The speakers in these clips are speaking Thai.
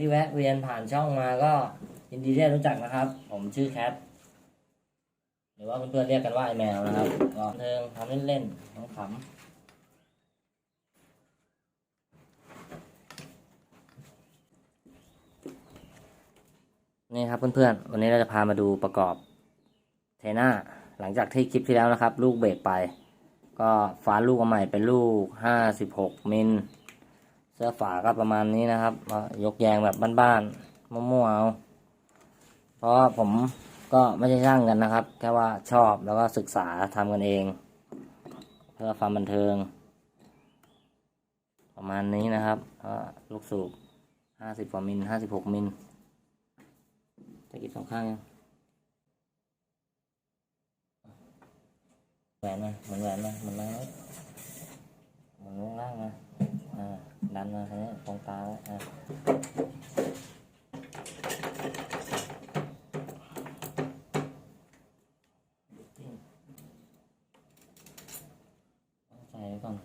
ที่แวะเวียนผ่านช่องมาก็ยินดีที่ได้รู้จักนะครับ ผมชื่อแคทหรือว่าเพื่อนๆเรียกกันว่าไอแมวนะครับก็เทิงทำเล่นๆขำนี่ครับเพื่อนๆวันนี้เราจะพามาดูประกอบเทน่าหลังจากที่คลิปที่แล้วนะครับ ลูกเบรกไป ก็ฟ้าลูกมาใหม่เป็นลูกห้าสิบหกมิล เสื้อฝาก็ประมาณนี้นะครับมายกแยงแบบบ้านๆมั่วๆเอาเพราะผมก็ไม่ใช่ช่างกันนะครับ แค่ว่าชอบแล้วก็ศึกษาทำกันเอง เพื่อความบันเทิง ประมาณนี้นะครับก็ลูกสูบห้าสิบกว่ามิลห้าสิบหกมิลจะกินสองข้างยังแหวนนะเหมือนแหวนนะเหมือนแล้วเหมือนลงล่างนะอ่า ดันมาทางนี้ตรงตาไว้อ่าใส่ก่อน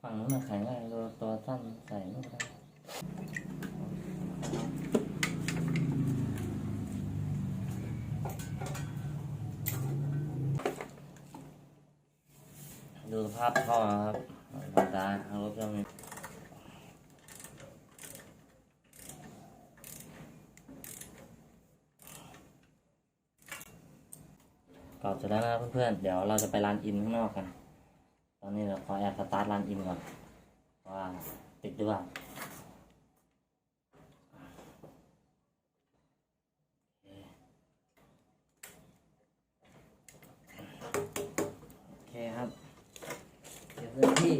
ฝั่งนู้นน่ะแข็งเลยตัวตัวสั้นใส่ไม่ได้ ดูสภาพท่อนะครับธรรมดาทางรถก็มีกรอบเสร็จแล้วนะเพื่อนๆ เดี๋ยวเราจะไปร้านอินข้างนอกกัน ตอนนี้เราขอแอบสตาร์ทร้านอินก่อน ว่าติดหรือเปล่าโอเคครับ เดี๋ยวพื้น ที่